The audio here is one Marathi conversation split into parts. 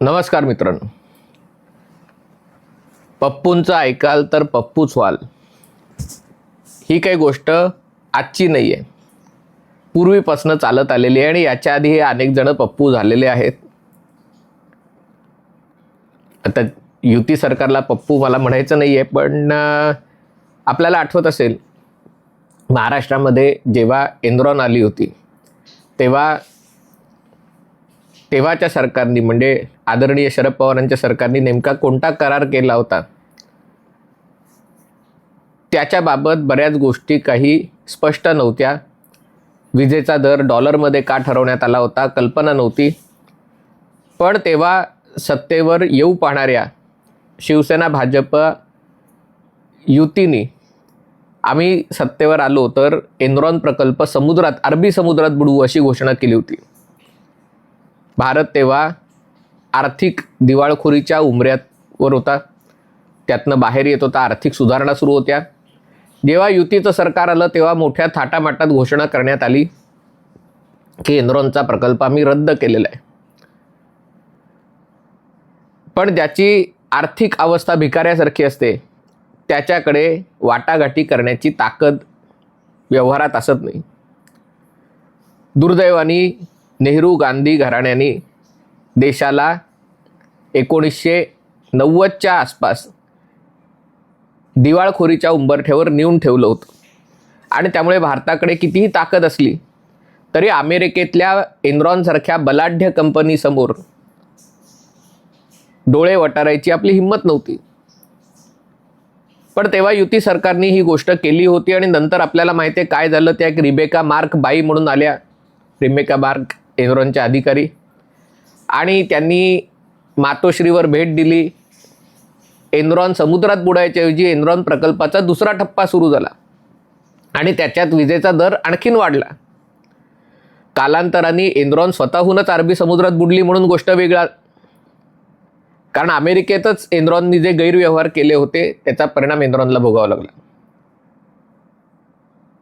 नमस्कार मित्रांनो. पप्पूंचं ऐकाल तर पप्पूच व्हाल. ही काही गोष्ट आजची नाही आहे पूर्वीपासून चालत आलेली आहे आणि याच्या आधी हे अनेक जण पप्पू झालेले आहेत. आता युती सरकारला पप्पू मला म्हणायचं नाही आहे पण आपल्याला आठवत असेल महाराष्ट्रामध्ये जेव्हा एनरॉन आली होती तेव्हा तेव्हाच्या सरकारनी म्हणजे आदरणीय शरद पवारांच्या सरकारने नेमका कोणता करार केला होता? त्याच्याबाबत बऱ्याच गोष्टी काही स्पष्ट नव्हत्या. विजेचा दर डॉलरमध्ये का ठरवण्यात आला होता कल्पना नव्हती. पण तेव्हा सत्तेवर येऊ पाहणाऱ्या शिवसेना भाजप युतीने आम्ही सत्तेवर आलो तर एनरॉन प्रकल्प समुद्रात अरबी समुद्रात बुडवू अशी घोषणा केली होती. भारत तेव्हा आर्थिक दिवाळखोरीच्या उमऱ्यावर होता. त्यातनं बाहेर येत होता आर्थिक सुधारणा सुरू होत्या. जेव्हा युतीचं सरकार आलं तेव्हा मोठ्या थाटामाटात घोषणा करण्यात आली की एनरॉनचा प्रकल्प आम्ही रद्द केलेला आहे. पण ज्याची आर्थिक अवस्था भिकाऱ्यासारखी असते. त्याच्याकडे वाटाघाटी करण्याची ताकद व्यवहारात असत नाही. दुर्दैवानी नेहरू गांधी घराण्याने देशाला एकोणीसशे नव्वदच्या आसपास दिवाळखोरीच्या उंबरठ्यावर नेऊन ठेवलं होतं. आणि त्यामुळे भारताकडे कितीही ताकद असली तरी अमेरिकेतल्या एनरॉनसारख्या बलाढ्य कंपनीसमोर डोळे वटारायची आपली हिंमत नव्हती. पण तेव्हा युती सरकारने ही गोष्ट केली होती आणि नंतर आपल्याला माहिती आहे काय झालं? त्या एक रिबेका मार्क बाई म्हणून आल्या. रिबेका मार्क एनरॉनच्या अधिकारी. आणि त्यांनी मातोश्रीवर भेट दिली. एनरॉन समुद्रात बुडायच्याऐवजी एनरॉन प्रकल्पाचा दुसरा टप्पा सुरू झाला. आणि त्याच्यात विजेचा दर आणखीन वाढला. कालांतराने एनरॉन स्वतःहूनच अरबी समुद्रात बुडली म्हणून गोष्ट वेगळा कारण अमेरिकेतच एनरॉननी जे गैरव्यवहार केले होते त्याचा परिणाम एनरॉनला भोगावा लागला.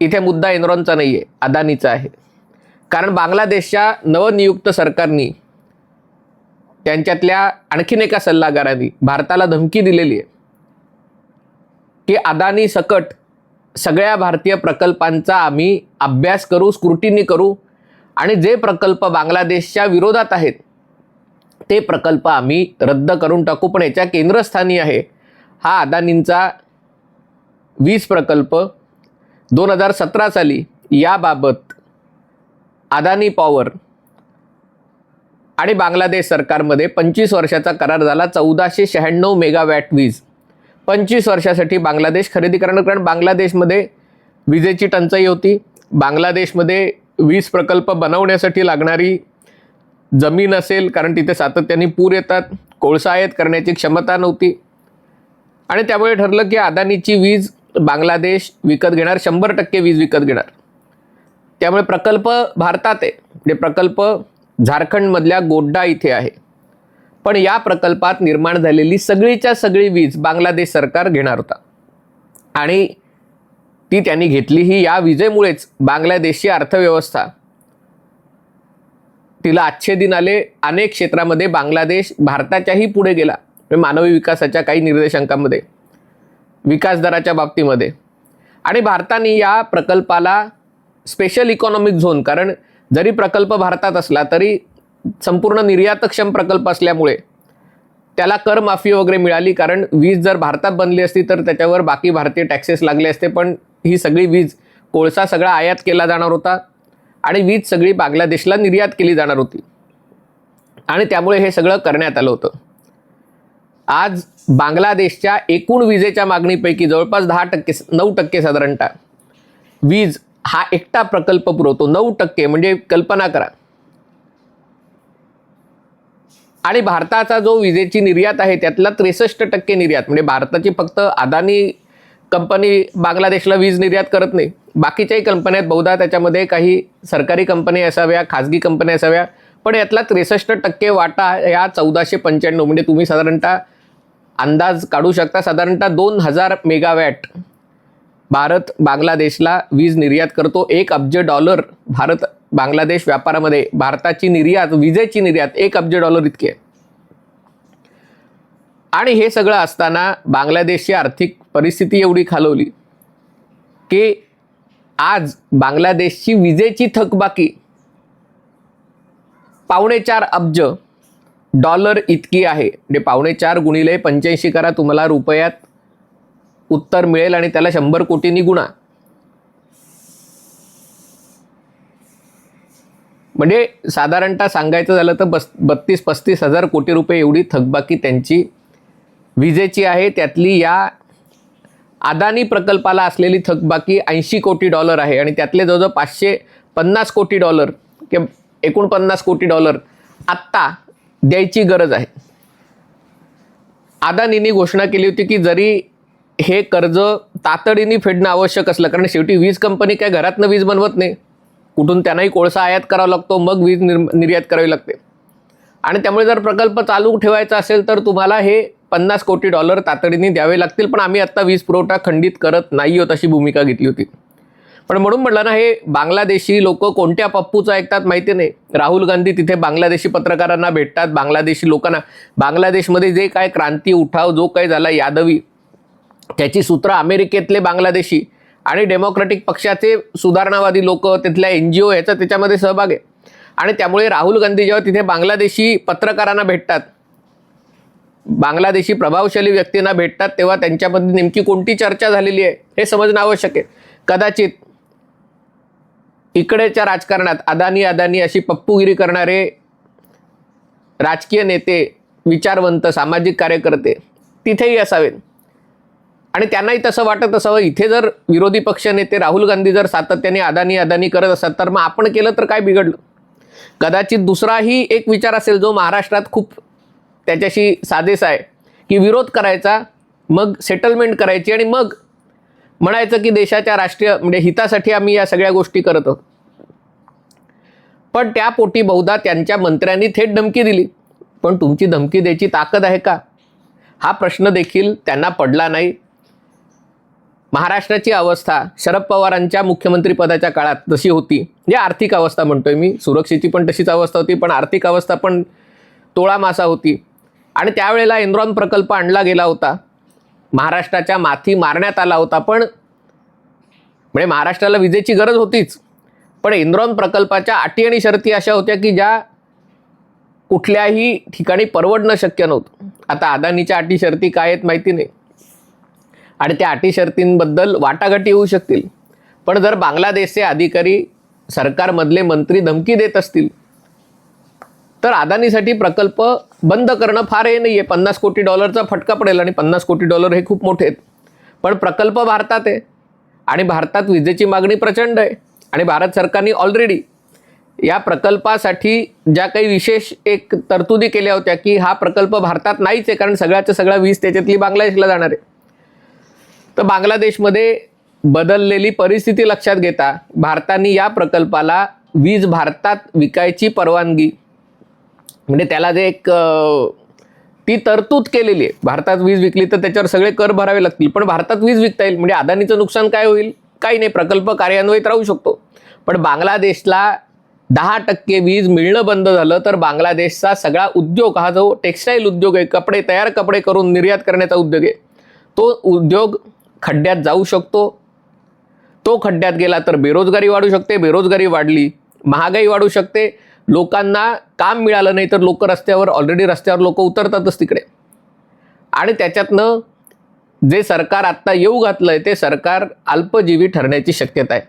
इथे मुद्दा एनरॉनचा नाही आहे अदानीचा आहे. कारण बांगलादेशच्या नवनियुक्त सरकारनी त्यांच्यातल्या आणखीन एका सल्लागारांनी भारताला धमकी दिलेली आहे की अदानी सकट सगळ्या भारतीय प्रकल्पांचा आम्ही अभ्यास करू स्क्रुटिनी करू आणि जे प्रकल्प बांगलादेशच्या विरोधात आहेत ते प्रकल्प आम्ही रद्द करून टाकू पण याच्या केंद्रस्थानी आहे. हा अदानींचा वीज प्रकल्प दोन हजार सतरा साली याबाबत अदानी पॉवर आणि बांगलादेश सरकारमध्ये पंचवीस वर्षाचा करार झाला चौदाशे शहाण्णव मेगावॅट वीज. पंचवीस वर्षासाठी बांगलादेश खरेदी करणार कारण बांगलादेशमध्ये विजेची टंचाई होती. बांगलादेशमध्ये वीज प्रकल्प बनवण्यासाठी लागणारी जमीन असेल कारण तिथे सातत्याने पूर येतात कोळसा आयात करण्याची क्षमता नव्हती. आणि त्यामुळे ठरलं की अदानीची वीज बांगलादेश विकत घेणार शंभर टक्के वीज विकत घेणार. त्यामुळे प्रकल्प भारतात आहे. म्हणजे प्रकल्प झारखंडमधल्या गोड्डा इथे आहे. पण या प्रकल्पात निर्माण झालेली सगळीच्या सगळी वीज बांगलादेश सरकार घेणार होता. आणि ती त्यांनी घेतली ही या विजेमुळेच बांगलादेशची अर्थव्यवस्था तिला आजचे दिन आले अनेक क्षेत्रामध्ये बांगलादेश भारताच्याही पुढे गेला म्हणजे मानवी विकासाच्या काही निर्देशांकामध्ये विकास दराच्या बाबतीमध्ये. आणि भारताने या प्रकल्पाला स्पेशल इकॉनॉमिक झोन कारण जरी प्रकल्प भारतात असला तरी संपूर्ण निर्यातक्षम प्रकल्प असल्यामुळे त्याला कर माफी वगैरे मिळाली कारण वीज जर भारतात बनली असती तर त्याच्यावर बाकी भारतीय टॅक्सेस लागले असते पण ही सगळी वीज कोळसा सगळा आयात केला जाणार होता. आणि वीज सगळी बांगलादेशला निर्यात केली जाणार होती. आणि त्यामुळे हे सगळं करण्यात आलं होतं. आज बांगलादेशच्या एकूण विजेच्या मागणीपैकी जवळपास दहा टक्के नऊ टक्के साधारणतः वीज हा एकटा प्रकल्प पुरवतो. नऊ टक्के म्हणजे कल्पना करा. आणि भारताचा जो विजेची निर्यात आहे त्यातला त्रेसष्ट टक्के निर्यात म्हणजे भारताची फक्त अदानी कंपनी बांगलादेशला वीज निर्यात करत नाही. बाकीच्याही कंपन्या आहेत. बहुधा त्याच्यामध्ये काही सरकारी कंपन्या असाव्या खाजगी कंपन्या असाव्या. पण यातला त्रेसष्ट टक्के वाटा या चौदाशे पंच्याण्णव म्हणजे तुम्ही साधारणतः अंदाज काढू शकता. साधारणतः दोन हजार मेगावॅट भारत बांगलादेशला वीज निर्यात करतो. एक अब्ज डॉलर भारत बांगलादेश व्यापारामध्ये भारताची निर्यात विजेची निर्यात एक अब्ज डॉलर इतकी आहे. आणि हे सगळं असताना बांगलादेशची आर्थिक परिस्थिती एवढी खालवली की आज बांगलादेशची विजेची थकबाकी पावणे चार अब्ज डॉलर इतकी आहे. म्हणजे पावणे चार गुणिले पंच्याऐंशी करा तुम्हाला रुपयात उत्तर मिळेल आणि त्याला शंभर कोटींनी गुणा. म्हणजे साधारणतः सांगायचं झालं तर बस बत्तीस पस्तीस हजार कोटी रुपये एवढी थकबाकी त्यांची विजेची आहे. त्यातली या अदानी प्रकल्पाला असलेली थकबाकी ऐंशी कोटी डॉलर आहे आणि त्यातले जवळजवळ पाचशे पन्नास कोटी डॉलर किंवा एकोणपन्नास कोटी डॉलर आत्ता द्यायची गरज आहे. अदानीने घोषणा केली होती की जरी हे कर्ज तातडीने फेडणं आवश्यक असलं कारण शेवटी वीज कंपनी काय घरातनं वीज बनवत नाही. कुठून त्यांनाही कोळसा आयात करावा लागतो मग वीज निर् निर्यात करावी लागते. आणि त्यामुळे जर प्रकल्प चालू ठेवायचा असेल तर तुम्हाला हे पन्नास कोटी डॉलर तातडीने द्यावे लागतील पण आम्ही आत्ता वीज पुरवठा खंडित करत नाही आहोत अशी भूमिका घेतली होती. पण म्हणून म्हटलं ना हे बांगलादेशी लोक कोणत्या पप्पूचं ऐकतात माहिती नाही. राहुल गांधी तिथे बांगलादेशी पत्रकारांना भेटतात बांगलादेशी लोकांना. बांगलादेशमध्ये जे काय क्रांती उठाव जो काही झाला यादवी त्याची सूत्र अमेरिकेतले बांगलादेशी आणि डेमोक्रॅटिक पक्षाचे सुधारणावादी लोक तिथल्या एन जी ओ ह्याचा त्याच्यामध्ये सहभाग आहे. आणि त्यामुळे राहुल गांधी जेव्हा तिथे बांगलादेशी पत्रकारांना भेटतात बांगलादेशी प्रभावशाली व्यक्तींना भेटतात तेव्हा त्यांच्यामध्ये नेमकी कोणती चर्चा झालेली आहे हे समजणं आवश्यक आहे. कदाचित इकडेच्या राजकारणात अदानी अदानी अशी पप्पूगिरी करणारे राजकीय नेते विचारवंत सामाजिक कार्यकर्ते तिथेही असावेत. आणि त्यांनाही तसं वाटत असावं इथे जर विरोधी पक्ष नेते राहुल गांधी जर सातत्याने अदानी अदानी करत असतात तर मग आपण केलं तर काय बिघडलं? कदाचित दुसराही एक विचार असेल जो महाराष्ट्रात खूप त्याच्याशी साधेसा आहे की विरोध करायचा मग सेटलमेंट करायची आणि मग म्हणायचं की देशाच्या राष्ट्रीय म्हणजे हितासाठी आम्ही या सगळ्या गोष्टी करत आहोत. पण त्या पोटी बहुधा त्यांच्या मंत्र्यांनी थेट धमकी दिली. पण तुमची धमकी द्यायची ताकद आहे का? हा प्रश्न देखील त्यांना पडला नाही. महाराष्ट्राची अवस्था शरद पवारांच्या मुख्यमंत्रीपदाच्या काळात जशी होती. म्हणजे आर्थिक अवस्था म्हणतोय मी. सुरक्षेची पण तशीच अवस्था होती पण आर्थिक अवस्था पण तोळा मासा होती. आणि त्यावेळेला एनरॉन प्रकल्प आणला गेला होता. महाराष्ट्राच्या माथी मारण्यात आला होता पण म्हणजे महाराष्ट्राला विजेची गरज होतीच. पण एनरॉन प्रकल्पाच्या अटी आणि शर्ती अशा होत्या की ज्या कुठल्याही ठिकाणी परवडणं शक्य नव्हतं. आता अदानीच्या अटी शर्ती काय आहेत माहिती नाही. आणि त्या अटी शर्तींबद्दल वाटाघाटी होऊ शकतील. पण जर बांगलादेशचे अधिकारी सरकारमधले मंत्री धमकी देत असतील तर अदानीसाठी प्रकल्प बंद करणं फार हे नाही आहे पन्नास कोटी डॉलरचा फटका पडेल आणि पन्नास कोटी डॉलर हे खूप मोठे आहेत. पण प्रकल्प भारतात आहे. आणि भारतात विजेची मागणी प्रचंड आहे. आणि भारत सरकारने ऑलरेडी या प्रकल्पासाठी ज्या काही विशेष एक तरतुदी केल्या होत्या की हा प्रकल्प भारतात नाहीच आहे कारण सगळ्याच्या सगळा वीज त्याच्यातली बांगलादेशला जाणार आहे. तर बांगलादेशमध्ये बदललेली परिस्थिती लक्षात घेता भारताने या प्रकल्पाला वीज भारतात विकायची परवानगी म्हणजे त्याला जे एक ती तरतूद केलेली आहे. भारतात वीज विकली तर त्याच्यावर सगळे कर भरावे लागतील. पण भारतात वीज विकता येईल. म्हणजे अदानीचं नुकसान काय होईल? काही नाही. प्रकल्प कार्यान्वित राहू शकतो. पण बांगलादेशला दहा टक्के वीज मिळणं बंद झालं तर बांगलादेशचा सगळा उद्योग हा जो टेक्स्टाईल उद्योग आहे कपडे तयार कपडे करून निर्यात करण्याचा उद्योग आहे तो उद्योग खड्ड्यात जाऊ शकतो. तो खड्ड्यात गेला तर बेरोजगारी वाढू शकते. बेरोजगारी वाढली महागाई वाढू शकते. लोकांना काम मिळालं नाही तर लोक रस्त्यावर ऑलरेडी रस्त्यावर लोक उतरतातच तिकडे. आणि त्याच्यातनं जे सरकार आत्ता येऊ घातलं आहे ते सरकार अल्पजीवी ठरण्याची शक्यता आहे.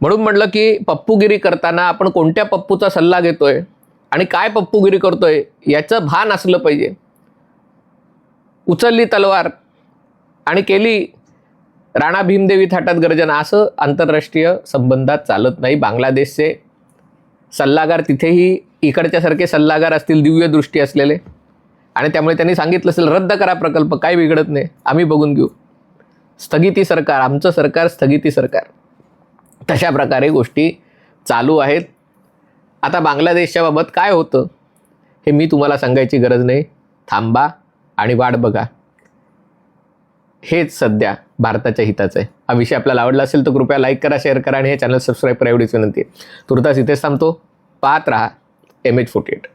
म्हणून म्हटलं की पप्पूगिरी करताना आपण कोणत्या पप्पूचा सल्ला घेतोय आणि काय पप्पूगिरी करतोय याचं भान असलं पाहिजे. उचलली तलवार आणि केली राणा भीमदेवी थाटात गर्जना असं आंतरराष्ट्रीय संबंधात चालत नाही. बांगलादेशचे सल्लागार तिथेही इकडच्यासारखे सल्लागार असतील दिव्य दृष्टी असलेले. आणि त्यामुळे त्यांनी सांगितलं असेल रद्द करा प्रकल्प काही बिघडत नाही आम्ही बघून घेऊ. स्थगिती सरकार आमचं सरकार स्थगिती सरकार. तशा प्रकारे गोष्टी चालू आहेत. आता बांगलादेशच्या बाबत काय होतं हे मी तुम्हाला सांगायची गरज नाही. थांबा आणि वाट बघा. हेच सध्या भारताच्या हिताचं आहे. हा विषय आपल्याला आवडला असेल तर कृपया लाईक करा शेअर करा आणि हे चॅनल सबस्क्राईब करा एवढीच विनंती आहे. तुर्तास इथेच थांबतो. पाहत राहा एम एच फोर्टी एट